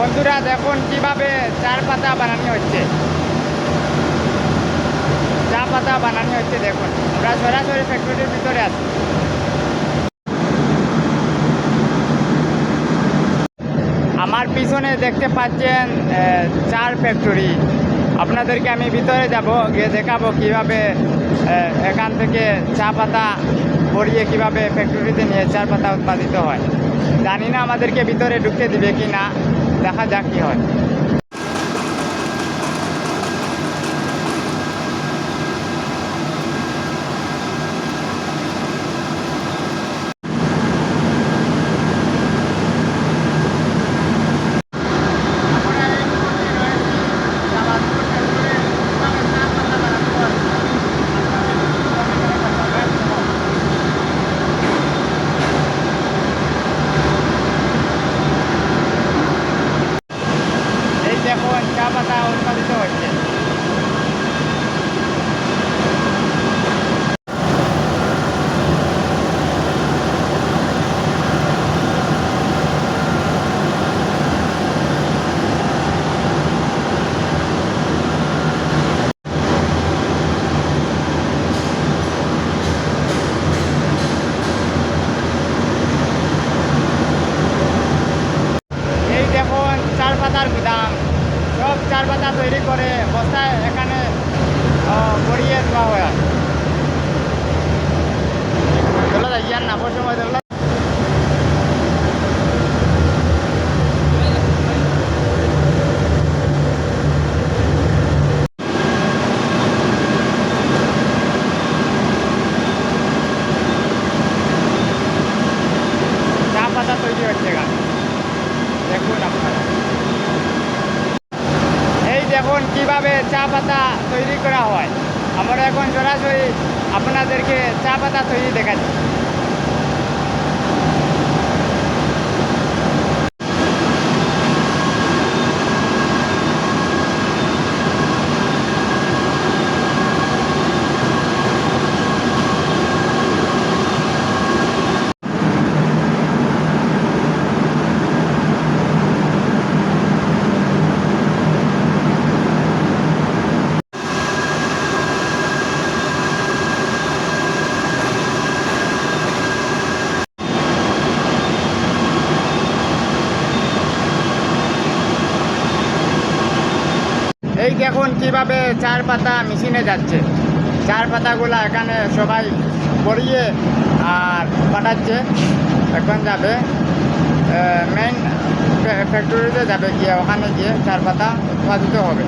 দেখুন কীভাবে চার পাতা বানানো হচ্ছে। চা পাতা বানানো হচ্ছে, দেখুন। আমরা সরাসরি ফ্যাক্টরির ভিতরে আছি। আমার পিছনে দেখতে পাচ্ছেন চার ফ্যাক্টরি আপনাদেরকে আমি ভিতরে যাব, গিয়ে দেখাবো কীভাবে এখান থেকে চা পাতা ভরিয়ে কীভাবে ফ্যাক্টরিতে নিয়ে চার পাতা উৎপাদিত হয়। জানি না আমাদেরকে ভিতরে ঢুকতে দিবে কি না দেখা যাক কি হয় এই দেখুন চা পাতা উৎপাদিত হচ্ছে এই দেখুন চার পাতার গুদাম সব চার পাতা তৈরি করে বস্তায় এখানে ভরিয়ে দেওয়া হয়। চলো ইয়ার না সময় দেখল চা পাতা তৈরি হচ্ছে এখানে দেখুন আপনারা এই দেখুন কীভাবে চা পাতা তৈরি করা হয়? আমরা এখন সরাসরি আপনাদেরকে চা পাতা তৈরি দেখাচ্ছি এই দেখুন কীভাবে চার পাতা মেশিনে যাচ্ছে? চার পাতাগুলো এখানে সবাই পরিয়ে আর পাঠাচ্ছে। এখন যাবে মেন ফ্যাক্টরিতে যাবে গিয়ে, ওখানে গিয়ে চার পাতা উৎপাদিত হবে।